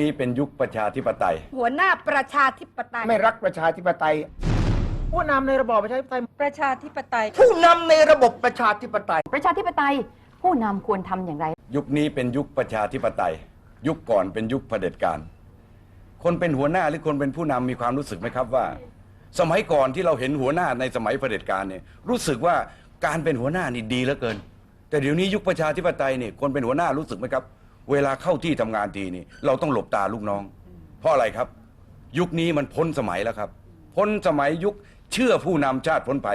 นี้เป็นยุคประชาธิปไตย หัวหน้าประชาธิปไตย ไม่รักประชาธิปไตย ผู้นำในระบอบประชาธิปไตย ประชาธิปไตย ผู้นำในระบบประชาธิปไตย ประชาธิปไตย ผู้นำควรทำอย่างไร ยุคนี้เป็นยุคประชาธิปไตย ยุคก่อนเป็นยุคเผด็จการ คนเป็นหัวหน้าหรือคนเป็นผู้นำมีความรู้สึกไหมครับว่า สมัยก่อนที่เราเห็นหัวหน้าในสมัยเผด็จการเนี่ยรู้สึกว่าการเป็นหัวหน้านี่ดีเหลือเกิน แต่เดี๋ยวนี้ยุคประชาธิปไตยนี่คนเป็นหัวหน้ารู้สึกไหมครับ เวลาเข้าที่ทำงานทีนี่เราต้องหลบตาลูกน้อง เพราะอะไรครับ ยุคนี้มันพ้นสมัยแล้วครับ พ้นสมัยยุคเชื่อผู้นำชาติพ้นไป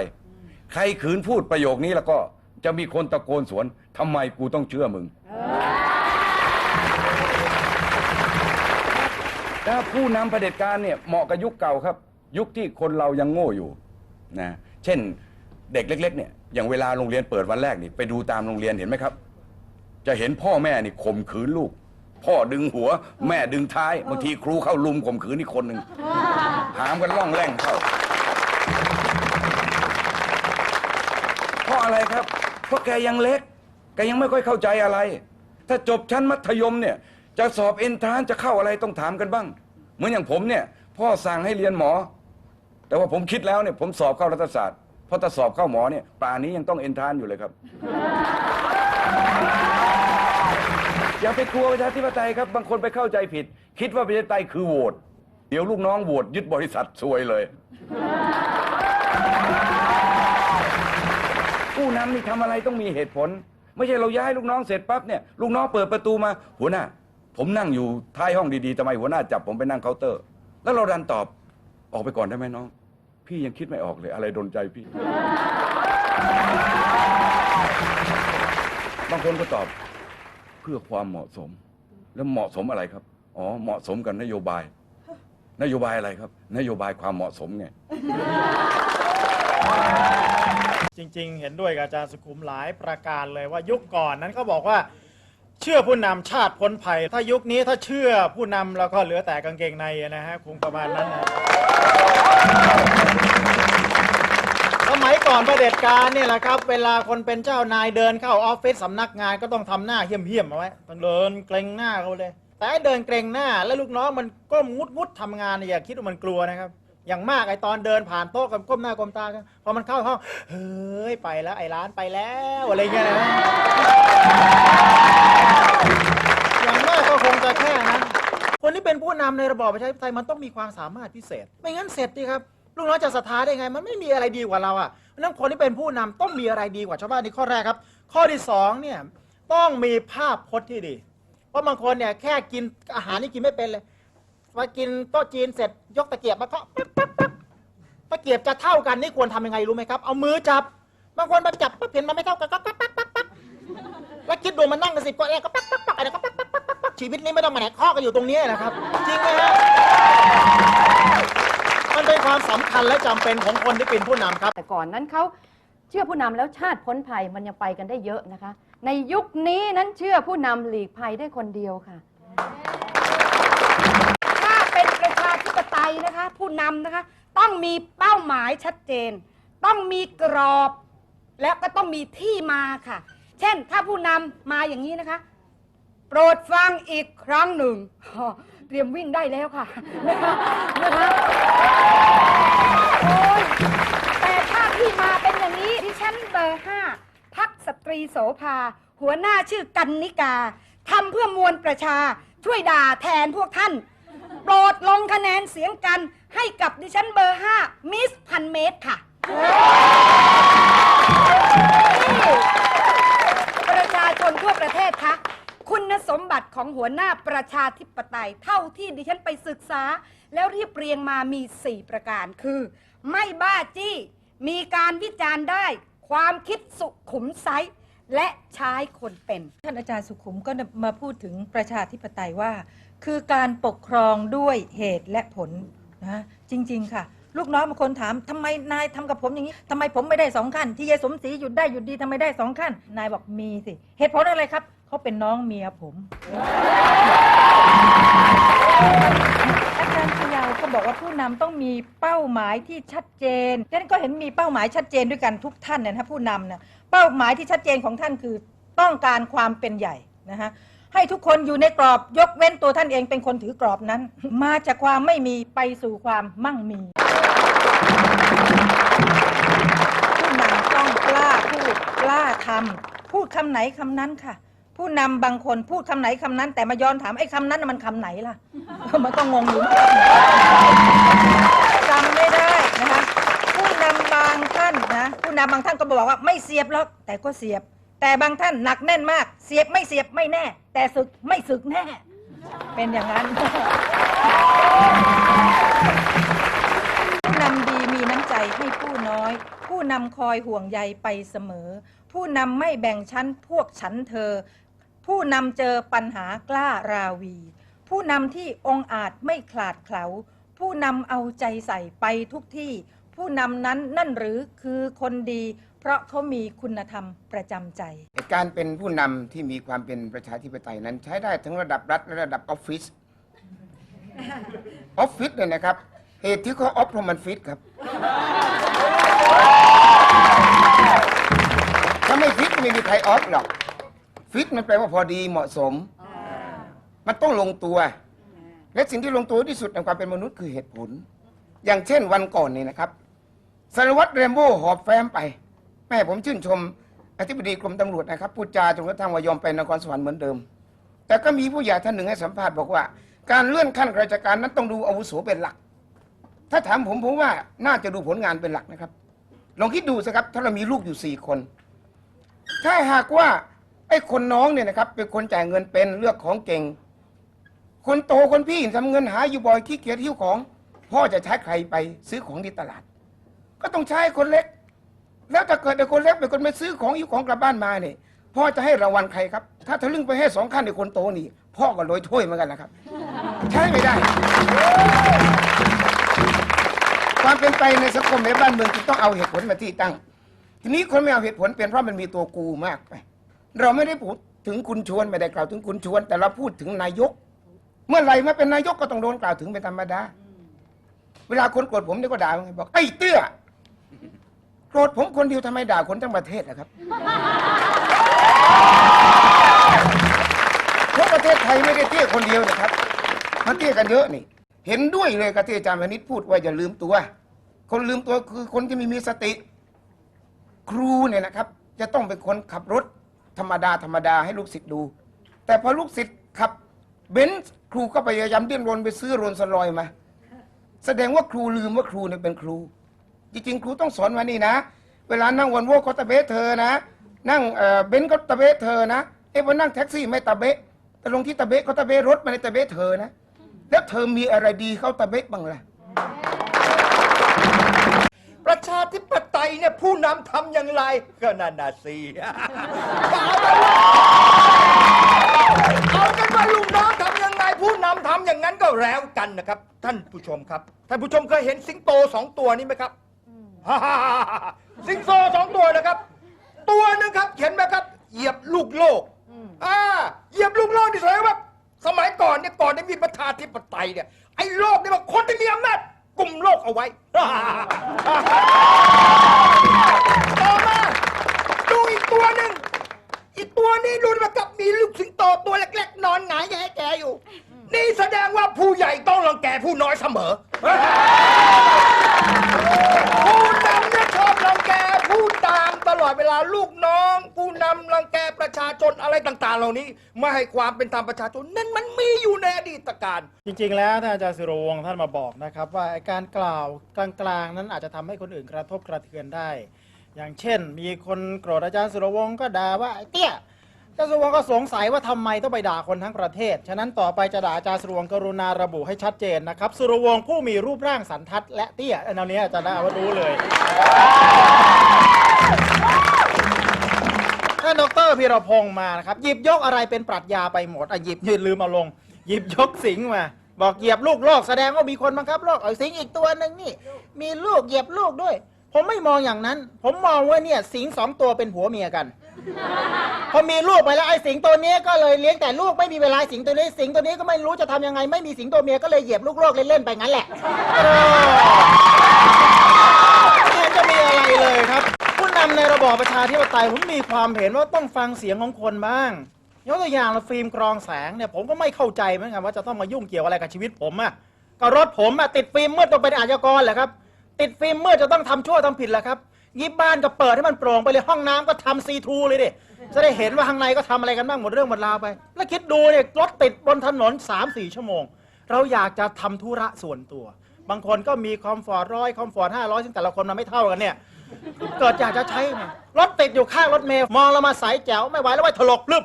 ใครขืนพูดประโยคนี้แล้วก็จะมีคนตะโกนสวนทำไมกูต้องเชื่อมึงถ้าผู้นำเผด็จการเนี่ยเหมาะกับยุคเก่าครับ ยุคที่คนเรายังโง่อยู่นะเช่นเด็กเล็ก ๆ เนี่ยอย่างเวลาโรงเรียนเปิดวันแรกนี่ไปดูตามโรงเรียนเห็นไหมครับ จะเห็นพ่อแม่นี่ข่มขืนลูก พ่อดึงหัว แม่ดึงท้ายบางทีครูเข้าลุมข่มขืนอีกคนหนึ่งหามกันล่องแร่งเข้าเพราะอะไรครับ เพราะแกยังเล็ก แกยังไม่ค่อยเข้าใจอะไร ถ้าจบชั้นมัธยมเนี่ย จะสอบเอนทรานจะเข้าอะไรต้องถามกันบ้าง เหมือนอย่างผมเนี่ย พ่อสั่งให้เรียนหมอ แต่ว่าผมคิดแล้วเนี่ยผมสอบเข้ารัฐศาสตร์เพราะถ้าสอบเข้าหมอเนี่ยป่านนี้ยังต้องเอนทรานอยู่เลยครับ อย่าไปกลัวประชาธิปไตยครับ บางคนไปเข้าใจผิด คิดว่าประชาธิปไตยคือโหวตเดี๋ยวลูกน้องโหวตยึดบริษัทซวยเลย ผู้นำนี่ทำอะไรต้องมีเหตุผล ไม่ใช่เราย้ายลูกน้องเสร็จปั๊บเนี่ยลูกน้องเปิดประตูมา หัวหน้า ผมนั่งอยู่ท้ายห้องดีๆทำไมหัวหน้าจับผมไปนั่งเคาน์เตอร์ แล้วเราดันตอบออกไปก่อนได้ไหมน้อง พี่ยังคิดไม่ออกเลย อะไรโดนใจพี่ บางคนก็ตอบ เพื่อความเหมาะสม แล้วเหมาะสมอะไรครับ อ๋อ เหมาะสมกับนโยบาย นโยบายอะไรครับ นโยบายความเหมาะสมไง จริง ๆ เห็นด้วยกับอาจารย์สุขุมหลายประการเลยว่ายุคก่อนนั้นก็บอกว่า เชื่อผู้นำชาติพ้นภัย ถ้ายุคนี้ถ้าเชื่อผู้นำแล้วก็เหลือแต่กางเกงในนะฮะคงประมาณนั้นนะ มัยก่อนประเผด็จการเนี่ยแหละครับ เวลาคนเป็นเจ้านายเดินเข้าออฟฟิศสำนักงานก็ต้องทำหน้าเหี้ยมๆเอาไว้ต้องเดินเกรงหน้าเขาเลย แต่ไอ้เดินเกรงหน้าแล้วลูกน้องมันก้มงุดงุดๆทำงานเนี่ยอย่าคิดว่ามันกลัวนะครับ อย่างมากไอ้ตอนเดินผ่านโต๊ะกับก้มหน้าก้มตากันพอมันเข้าห้องเฮ้ยไปแล้วไอ้ร้านไปแล้วอะไรเงี้ยนะอย่างมากก็คงจะแค่นั้นคนที่เป็นผู้นำในระบอบประชาธิปไตยมันต้องมีความสามารถพิเศษ ไม่งั้นเสร็จดิครับ ลูกน้องจะศรัทธาได้ไง มันไม่มีอะไรดีกว่าเราอะเพราะฉะนั้นคนที่เป็นผู้นำต้องมีอะไรดีกว่าชาวบ้านนี่ข้อแรกครับ ข้อที่สองเนี่ยต้องมีภาพพจน์ที่ดี เพราะบางคนเนี่ยแค่กินอาหารนี่กินไม่เป็นเลยมากินโต๊ะจีนเสร็จยกตะเกียบมาเคาะปั๊บปั๊บปั๊บตะเกียบจะเท่ากันนี่ควรทำยังไงรู้ไหมครับ เอามือจับบางคนมาจับปั๊บเห็นมันไม่เท่ากันก็ปั๊บปั๊บปั๊บปั๊บแล้วคิดดูมันนั่งกันสิบคนเองก็ปั๊บปั๊บปั๊บอะไรก็ปั๊บปั๊บปั๊บปั๊บชีวิตนี้ไม่ต้องมาแหนข้อกันอยู่ตรงนี้นะครับ จริงไหมฮะ มันเป็นความสำคัญและจำเป็นของคนที่เป็นผู้นำครับ แต่ก่อนนั้นเขาเชื่อผู้นำแล้วชาติพ้นภัยมันยังไปกันได้เยอะนะคะ ในยุคนี้นั้นเชื่อผู้นำหลีกภัยได้คนเดียวค่ะ ถ้าเป็นประชาธิปไตยนะคะ ผู้นำนะคะ ต้องมีเป้าหมายชัดเจน ต้องมีกรอบ และก็ต้องมีที่มาค่ะ เช่นถ้าผู้นำมาอย่างนี้นะคะ โปรดฟังอีกครั้งหนึ่ง เตรียมวิ่งได้แล้วค่ะ นะคะนะคะโอ้ยแต่ถ้าที่มาเป็นอย่างนี้ดิฉันเบอร์ห้าพักสตรีโสภา หัวหน้าชื่อกันนิกาทำเพื่อมวลประชาช่วยด่าแทนพวกท่าน โปรดลงคะแนนเสียงกันให้กับดิฉันเบอร์ห้ามิสพันเมตรค่ะ ติของหัวหน้าประชาธิปไตย เท่าที่ดิฉันไปศึกษา แล้วเรียบเรียงมามี 4 ประการคือ ไม่บ้าจี้ มีการวิจารณ์ได้ ความคิดสุขุมไซและใช้คนเป็น ท่านอาจารย์สุขุมก็มาพูดถึงประชาธิปไตยว่า คือการปกครองด้วยเหตุและผลนะจริง ๆ ค่ะ ลูกน้องบางคนถามทำไมนายทำกับผมอย่างนี้ทำไมผมไม่ได้สองขั้นที่ยายสมศรีหยุดได้หยุดดีทำไมได้สองขั้นนายบอกมีสิ เหตุผลอะไรครับ เขาเป็นน้องเมียผม อาจารย์พยาวก็บอกว่าผู้นำต้องมีเป้าหมายที่ชัดเจนดังนั้นก็เห็นมีเป้าหมายชัดเจนด้วยกันทุกท่านนะฮะผู้นำนะเป้าหมายที่ชัดเจนของท่านคือต้องการความเป็นใหญ่นะฮะให้ทุกคนอยู่ในกรอบยกเว้นตัวท่านเองเป็นคนถือกรอบนั้น มาจากความไม่มีไปสู่ความมั่งมี ผู้นำต้องกล้าพูดกล้าทำพูดคำไหนคำนั้นค่ะ ผู้นำบางคนพูดคำไหนคำนั้น แต่มาย้อนถามไอ้คำนั้นน่ะมันคำไหนล่ะ มันก็งงอยู่จำไม่ได้นะคะผู้นำบางท่านนะผู้นำบางท่านก็บอกว่าไม่เสียบหรอกแต่ก็เสียบ แต่บางท่านหนักแน่นมาก เสียบไม่เสียบไม่แน่ แต่ศึกไม่ศึกแน่ เป็นอย่างนั้น ผู้นำดีมีน้ำใจให้ผู้น้อย ผู้นำคอยห่วงใยไปเสมอ ผู้นำไม่แบ่งชั้นพวกฉันเธอ ผู้นำเจอปัญหากล้าราวี ผู้นำที่องอาจไม่ขลาดเขลาผู้นำเอาใจใส่ไปทุกที่ ผู้นำนั้นนั่นหรือคือคนดี เพราะเขามีคุณธรรมประจำใจ การเป็นผู้นำที่มีความเป็นประชาธิปไตยนั้นใช้ได้ทั้งระดับรัฐและระดับออฟฟิศออฟฟิศเนี่ยนะครับ เหตุที่เขาออฟเพราะมันฟิตครับ ถ้าไม่ฟิตไม่มีใครออฟหรอก ฟิตมันแปลว่าพอดีเหมาะสม มันต้องลงตัว และสิ่งที่ลงตัวที่สุดในความเป็นมนุษย์คือเหตุผล อย่างเช่นวันก่อนนี่นะครับสารวัตรเรมโบ้หอบแฟ้มไป แม่ผมชื่นชมอธิบดีกรมตำรวจนะครับพูดจาจนกระทั่งว่ายอมไปนครสวรรค์เหมือนเดิม แต่ก็มีผู้ใหญ่ท่านหนึ่งให้สัมภาษณ์บอกว่า การเลื่อนขั้นราชการนั้นต้องดูอาวุโสเป็นหลัก ถ้าถามผมผมว่าน่าจะดูผลงานเป็นหลักนะครับ ลองคิดดูสิครับ ถ้าเรามีลูกอยู่สี่คน ถ้าหากว่า ไอ้คนน้องเนี่ยนะครับ เป็นคนจ่ายเงินเป็นเลือกของเก่ง คนโตคนพี่ทำเงินหาอยู่บ่อยขี้เกียจหิ้วของ พ่อจะใช้ใครไปซื้อของที่ตลาด ก็ต้องใช้คนเล็ก แล้วถ้าเกิดไอ้คนเล็กเป็นคนไม่ซื้อของหิ้วของกลับบ้านมาเนี่ยพ่อจะให้รางวัลใครครับ ถ้าทะลึ่งไปให้สองขั้นในคนโตนี่ พ่อก็โรยถ้วยเหมือนกันนะครับ ใช้ไม่ได้ ความเป็นไปในสังคมในบ้านเมืองจึงต้องเอาเหตุผลมาที่ตั้ง ทีนี้คนไม่เอาเหตุผลเป็นเพราะมันมีตัวกูมากไป เราไม่ได้พูดถึงคุณชวนไม่ได้กล่าวถึงคุณชวน แต่เราพูดถึงนายก เมื่อไหร่มาเป็นนายกก็ต้องโดนกล่าวถึงเป็นธรรมดา เวลาคนโกรธผมเนี่ยก็ด่าไงบอกไอ้เตี้ยโกรธผมคนเดียวทำไมด่าคนทั้งประเทศนะครับเพราะประเทศไทยไม่ได้เตี้ยคนเดียวนะครับมันเตี้ยกันเยอะนี่ เห็นด้วยเลยกับที่อาจารย์พนิษฐ์พูดว่าอย่าลืมตัว คนลืมตัวคือคนที่ไมีมีสติ ครูเนี่ยนะครับ จะต้องเป็นคนขับรถ ธรรมดาธรรมดาให้ลูกศิษย์ดู แต่พอลูกศิษย์ขับเบนซ์ครูก็พยายามดิ้นรนไปซื้อโรลสลอยมา แสดงว่าครูลืมว่าครูเนี่ยเป็นครู จริงๆ ครูต้องสอนมานี่นะ เวลานั่งวันโวเขาตะเบะเธอนะ นั่งเออเบนซ์ก็ตะเบะเธอนะเอ๊ะพอนั่งแท็กซี่ไม่ตะเบะแต่ลงที่ตะเบะเขาตะเบะรถมาในตะเบะเธอนะ แล้วเธอมีอะไรดีเขาตะเบะบ้างล่ะ ประชาธิปไตยเนี่ยผู้นำทำอย่างไร ก็นานาซีเอากันว่าลูกน้องทำยังไงผู้นำทำอย่างนั้นก็แล้วกันนะครับ ท่านผู้ชมครับ ท่านผู้ชมเคยเห็นสิงโตสองตัวนี้ไหมครับสิงโตสองตัวนะครับ ตัวหนึงครับเห็นไหมครับ เหยียบลูกโลกอ่าเหยียบลูกโลกนี่แสดงว่าสมัยก่อนเนี่ยก่อนที่มีประชาธิปไตยเนี่ยไอ้โลกเนี่ยมันคนที่มีอำนาจ กลุ่มโลกเอาไว้ ต่อมาดูอีกตัวหนึ่ง อีกตัวนี้ดูนะกับมีลูกสิงโตตัวเล็กๆ นอนหงายแก่อยู่ นี่แสดงว่าผู้ใหญ่ต้องรังแกผู้น้อยเสมอ ดเวลาลูกน้อง ผู้นำรังแกประชาชนอะไรต่าง ๆ เหล่านี้ไม่ให้ความเป็นธรรมประชาชน นั่นมันมีอยู่ในอดีตการจริง ๆ แล้วท่านอาจารย์สิรวงศ์ท่านมาบอกนะครับ ว่าไอ้การกล่าวกลางๆ นั้นอาจจะทำให้คนอื่นกระทบกระเทือนได้ อย่างเช่น มีคนโกรธอาจารย์สิรวงศ์ก็ด่าว่าไอ้เตี้ย จารย์สิรวงก็สงสัยว่าทำไมต้องไปด่าคนทั้งประเทศ ฉะนั้นต่อไปจะด่าอาจารย์สิรวงศ์กรุณาระบุให้ชัดเจนนะครับสิรวงศ์ผู้มีรูปร่างสันทัด และเตี้ยอันนี้อาจารย์ได้เอาไว้รู้เลยท่านดรพีรพงศ์มานะครับ หยิบยกอะไรเป็นปรัชญาไปหมดอะหยิบยืนลืมเอาลง หยิบยกสิงมาบอกเหยียบลูกโลกแสดงว่ามีคนบังคับโลกเอาสิงอีกตัวหนึ่งนี่ มีลูกเหยียบลูกด้วย ผมไม่มองอย่างนั้น ผมมองว่าเนี่ยสิงสองตัวเป็นผัวเมียกัน พอมีลูกไปแล้วไอ้สิงตัวนี้ก็เลยเลี้ยงแต่ลูกไม่มีเวลาสิงตัวนี้ สิงตัวนี้ก็ไม่รู้จะทำยังไง ไม่มีสิงตัวเมียก็เลยเหยียบลูกโลกเล่นๆไปงั้นแหละไม่เห็นจะมีอะไรเลยครับ ผู้นำในระบอบประชาธิปไตยผมมีความเห็นว่าต้องฟังเสียงของคนบ้างยกตัวอย่างละฟิล์มกรองแสงเนี่ยผมก็ไม่เข้าใจเหมือนกันว่าจะต้องมายุ่งเกี่ยวอะไรกับชีวิตผมอะก็รถผมอะติดฟิล์มมืดต้องเป็นอาชญากรเหรอครับ ติดฟิล์มมืดจะต้องทำชั่วทำผิดเหรอครับ ยิบบ้านก็เปิดให้มันโปร่งไปเลยห้องน้ำก็ทำซีทูเลยดิจะได้เห็นว่าข้างในก็ทำอะไรกันบ้างหมดเรื่องหมดราวไป แล้วคิดดูเนี่ยรถติดบนถนน3 4ชั่วโมง เราอยากจะทำธุระส่วนตัว บางคนก็มีคอมฟอร์ตร้อยคอมฟอร์ตห้าร้อยซึ่งแต่ละคนมันไม่เท่ากันเนี่ย เกิดอยากจะใช้มันรถติดอยู่ข้างรถเมย์มองเรามาสายแจ๋วไม่ไหวแล้วไว้ถลกพลึบ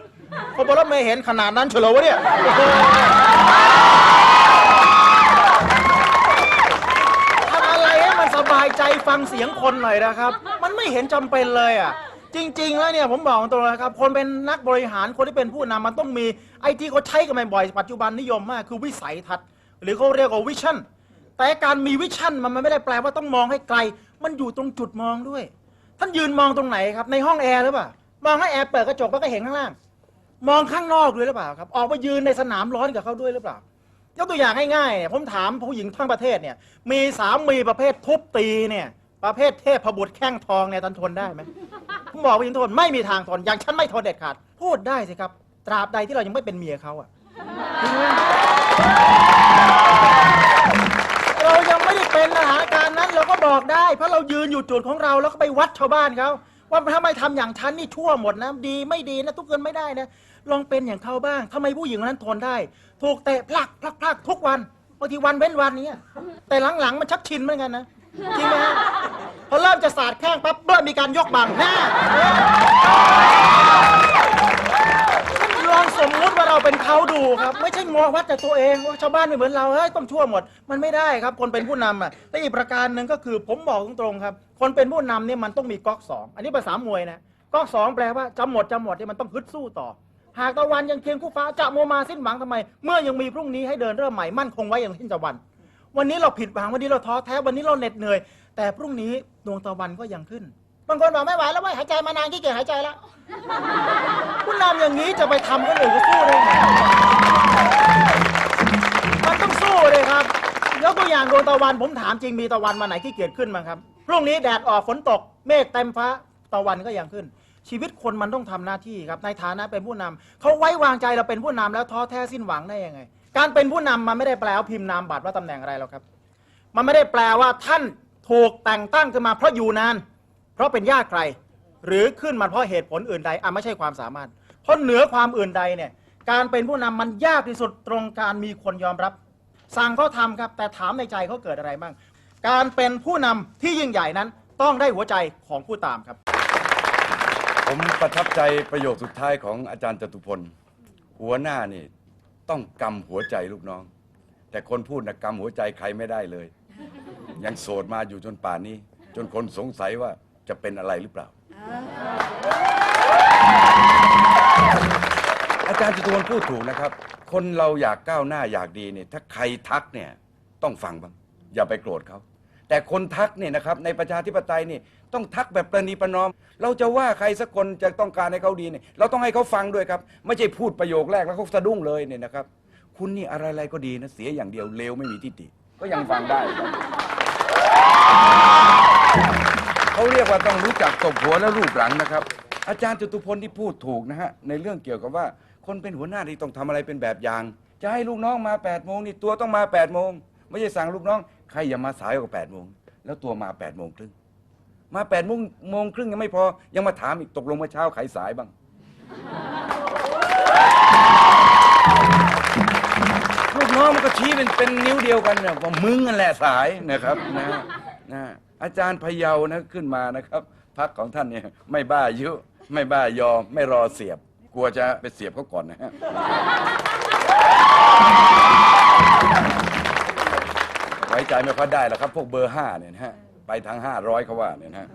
พอบนรถเมย์เห็นขนาดนั้นเฉลยวะเนี่ย ฟังเสียงคนหน่อยนะครับ มันไม่เห็นจำเป็นเลยอะ จริง ๆ แล้วเนี่ยผมบอกตรงนะครับ คนเป็นนักบริหารคนที่เป็นผู้นำมันต้องมีไอ้ที่เขาใช้กันบ่อยปัจจุบันนิยมมากคือวิสัยทัศน์ หรือเขาเรียกว่าวิชั่น แต่การมีวิชั่นมันไม่ได้แปลว่าต้องมองให้ไกล มันอยู่ตรงจุดมองด้วย ท่านยืนมองตรงไหนครับในห้องแอร์หรือเปล่ามองให้แอร์เปิดกระจกแล้วก็เห็นข้างล่าง มองข้างนอกด้วยหรือเปล่าครับ ออกมายืนในสนามร้อนกับเขาด้วยหรือเปล่า ยกตัวอย่างง่ายๆเนี่ยผมถามผู้หญิงทั้งประเทศเนี่ย มีสามีประเภททุบตีเนี่ย ประเภทเทพบุตรแข้งทองเนี่ยท่านทนได้ไหมผมบอกผู้หญิงทนไม่มีทางทนอย่างฉันไม่ทนเด็ดขาด พูดได้สิครับ ตราบใดที่เรายังไม่เป็นเมียเขาอะเรายังไม่ได้เป็นสถานการณ์นั้นเราก็บอกได้ เพราะเรายืนอยู่จุดของเราแล้วก็ไปวัดชาวบ้านเขาว่าถ้าไม่ทำอย่างฉันนี่ชั่วหมดนะดีไม่ดีนะทุกคนไม่ได้นะ ลองเป็นอย่างเขาบ้างทำไมผู้หญิงคนนั้นทนได้ ถูกเตะพลักพลักพลักทุกวันบางทีวันเว้นวันนี้แต่หลังๆมันชักชินเหมือนกันนะจริงไหมฮะพอเริ่มจะสาดแข้งปั๊บเริ่มมีการยกบังหน้าลองสมมุติว่าเราเป็นเขาดูครับ ไม่ใช่มอวัดจากตัวเองว่าชาวบ้านไม่เหมือนเราเฮ้ยต้องชั่วหมด มันไม่ได้ครับ คนเป็นผู้นำอะและอีกประการหนึ่งก็คือผมบอกตรงๆครับ คนเป็นผู้นำเนี่ยมันต้องมีก๊อกสองอันนี้ภาษามวยนะก๊อกสองแปลว่าจะหมดจะหมดเนี่ยมันต้องฮึดสู้ต่อ หากตะวันยังเคียงคู่ฟ้าจะโมวมาสิ้นหวังทำไม เมื่อยังมีพรุ่งนี้ให้เดินเริ่มใหม่มั่นคงไว้อย่างสิ้นตะวัน วันนี้เราผิดหวังวันนี้เราท้อแท้วันนี้เราเหน็ดเหนื่อย แต่พรุ่งนี้ดวงตะวันก็ยังขึ้นบางคนบอกไม่ไหวแล้วไม่หายใจมานานขี้เกียจหายใจแล้วผู้นำอย่างนี้จะไปทำก็อื่นก็สู้ได้ไงมันต้องสู้เลยครับยกตัวอย่างดวงตะวันผมถามจริงมีตะวันมาไหนขี้เกียจขึ้นมั้งครับพรุ่งนี้แดดออกฝนตกเมฆเต็มฟ้าตะวันก็ยังขึ้น ชีวิตคนมันต้องทำหน้าที่ครับในฐานะเป็นผู้นำเขาไว้วางใจเราเป็นผู้นำแล้วท้อแท้สิ้นหวังได้ยังไง การเป็นผู้นำมันไม่ได้แปลว่าพิมพ์นามบัตรว่าตำแหน่งอะไรหรอกครับ มันไม่ได้แปลว่าท่านถูกแต่งตั้งขึ้นมาเพราะอยู่นาน เพราะเป็นญาติใคร หรือขึ้นมาเพราะเหตุผลอื่นใดอะไม่ใช่ความสามารถ เพราะเหนือความอื่นใดเนี่ยการเป็นผู้นำมันยากที่สุดตรงการมีคนยอมรับ สั่งเขาทำครับ แต่ถามในใจเขาเกิดอะไรบ้าง การเป็นผู้นำที่ยิ่งใหญ่นั้นต้องได้หัวใจของผู้ตามครับ ผมประทับใจประโยคสุดท้ายของอาจารย์จตุพล หัวหน้านี่ต้องกำหัวใจลูกน้อง แต่คนพูดนะกำหัวใจใครไม่ได้เลย ยังโสดมาอยู่จนป่านนี้ จนคนสงสัยว่าจะเป็นอะไรหรือเปล่า อาจารย์จตุพลพูดถูกนะครับ คนเราอยากก้าวหน้าอยากดีเนี่ยถ้าใครทักเนี่ยต้องฟังบ้างอย่าไปโกรธเขา แต่คนทักเนี่ยนะครับในประชาธิปไตยนี่ต้องทักแบบประนีประนอม เราจะว่าใครสักคนจะต้องการให้เขาดีเนี่ยเราต้องให้เขาฟังด้วยครับ ไม่ใช่พูดประโยคแรกแล้วเขาสะดุ้งเลยเนี่ยนะครับ คุณนี่อะไรๆก็ดีนะเสียอย่างเดียวเลวไม่มีทิฏฐิก็ยังฟังได้ครับเขาเรียกว่าต้องรู้จักตบหัวและรูปหลังนะครับ อาจารย์จตุพลที่พูดถูกนะฮะในเรื่องเกี่ยวกับว่าคนเป็นหัวหน้าที่ต้องทำอะไรเป็นแบบอย่าง จะให้ลูกน้องมา8ปดโมงนี่ตัวต้องมา8ปดโมงไม่ใช่สั่งลูกน้อง ใครอย่ามาสายกว่า8ปดโมงแล้วตัวมา8ปดโมงครึ่งมา8ปดโมงโมงครึ่งยังไม่พอ ยังมาถามอีกตกลงเมื่อเช้าใครสายบ้างลูกน้องมันก็ชี้เป็นเป็นนิ้วเดียวกันนะว่ามึงนั่นแหละสายนะครับนะนะอาจารย์พะเยานะขึ้นมานะครับพักของท่านเนี่ยไม่บ้ายุไม่บ้ายอมไม่รอเสียบ กลัวจะไปเสียบเขาก่อนนะฮะ ว้ใจไม่ค่อยได้แล้วครับ พวกเบอร์ห้าเนี่ยนะฮะไปทางห้าร้อยเขาว่าเนี่ยนะฮะ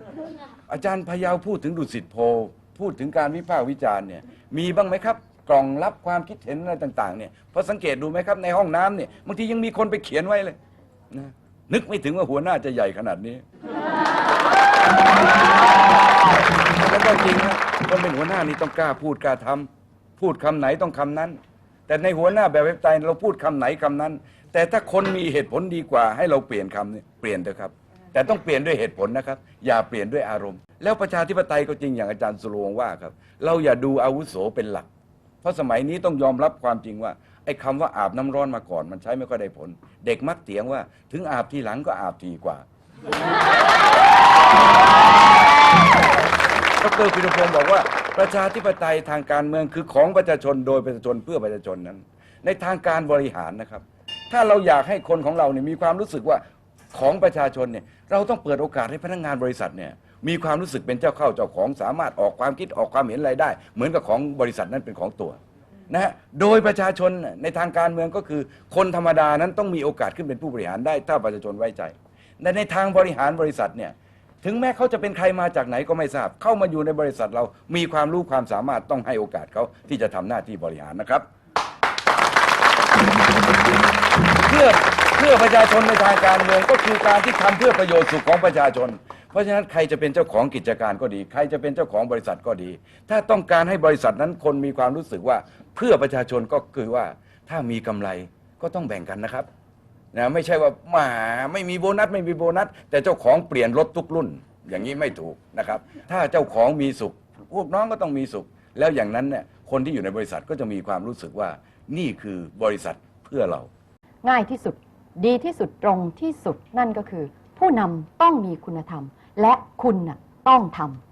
อาจารย์พยาวพูดถึงดุสิตโพพูดถึงการวิพากษ์วิจารณ์เนี่ยมีบ้างไหมครับ กล่องรับความคิดเห็นอะไรต่างๆเนี่ยเพราะสังเกตดูไหมครับในห้องน้ำเนี่ยบางทียังมีคนไปเขียนไว้เลยนะนึกไม่ถึงว่าหัวหน้าจะใหญ่ขนาดนี้แล้วก็จริงนะคนเป็นหัวหน้านี่ต้องกล้าพูดกล้าทำพูดคำไหนต้องคำนั้น แต่ในหัวหน้าแบบเว็บไซต์เราพูดคำไหนคำนั้น แต่ถ้าคนมีเหตุผลดีกว่าให้เราเปลี่ยนคำเนี่ยเปลี่ยนเถอะครับ แต่ต้องเปลี่ยนด้วยเหตุผลนะครับ อย่าเปลี่ยนด้วยอารมณ์ แล้วประชาธิปไตยก็จริงอย่างอาจารย์สุรวงว่าครับ เราอย่าดูอาวุโสเป็นหลัก เพราะสมัยนี้ต้องยอมรับความจริงว่าไอ้คำว่าอาบน้ำร้อนมาก่อนมันใช้ไม่ค่อยได้ผล เด็กมักเถียงว่า ถึงอาบทีหลังก็อาบทีกว่าดรพิรพงศ์บอกว่าประชาธิปไตยทางการเมืองคือของประชาชนโดยประชาชนเพื่อประชาชนนั้น ในทางการบริหารนะครับ ถ้าเราอยากให้คนของเราเนี่ยมีความรู้สึกว่าของประชาชนเนี่ยเราต้องเปิดโอกาสให้พนักงานบริษัทเนี่ยมีความรู้สึกเป็นเจ้าเข้าเจ้าของสามารถออกความคิดออกความเห็นอะไรได้ เหมือนกับของบริษัทนั้นเป็นของตัวนะฮะโดยประชาชนในทางการเมืองก็คือ คนธรรมดานั้นต้องมีโอกาสขึ้นเป็นผู้บริหารได้ ถ้าประชาชนไว้ใจแต่ในทางบริหารบริษัทเนี่ยถึงแม้เขาจะเป็นใครมาจากไหนก็ไม่ทราบ เข้ามาอยู่ในบริษัทเรามีความรู้ความสามารถต้องให้โอกาสเขาที่จะทำหน้าที่บริหารนะครับ พื่อเพื่อประชาชนในทางการเมืองก็คือการที่ทำเพื่อประโยชน์สุขของประชาชน เพราะฉะนั้นใครจะเป็นเจ้าของกิจการก็ดี ใครจะเป็นเจ้าของบริษัทก็ดี ถ้าต้องการให้บริษัทนั้นคนมีความรู้สึกว่าเพื่อประชาชนก็คือว่าถ้ามีกำไรก็ต้องแบ่งกันนะครับนะไม่ใช่ว่าหมาไม่มีโบนัสไม่มีโบนัส แต่เจ้าของเปลี่ยนรถทุกรุ่น อย่างนี้ไม่ถูกนะครับ ถ้าเจ้าของมีสุขพวกน้องก็ต้องมีสุข แล้วอย่างนั้นเนี่ยคนที่อยู่ในบริษัทก็จะมีความรู้สึกว่านี่คือบริษัทเพื่อเรา ง่ายที่สุด ดีที่สุดตรงที่สุดนั่นก็คือ ผู้นำต้องมีคุณธรรม และคุณน่ะต้องทำ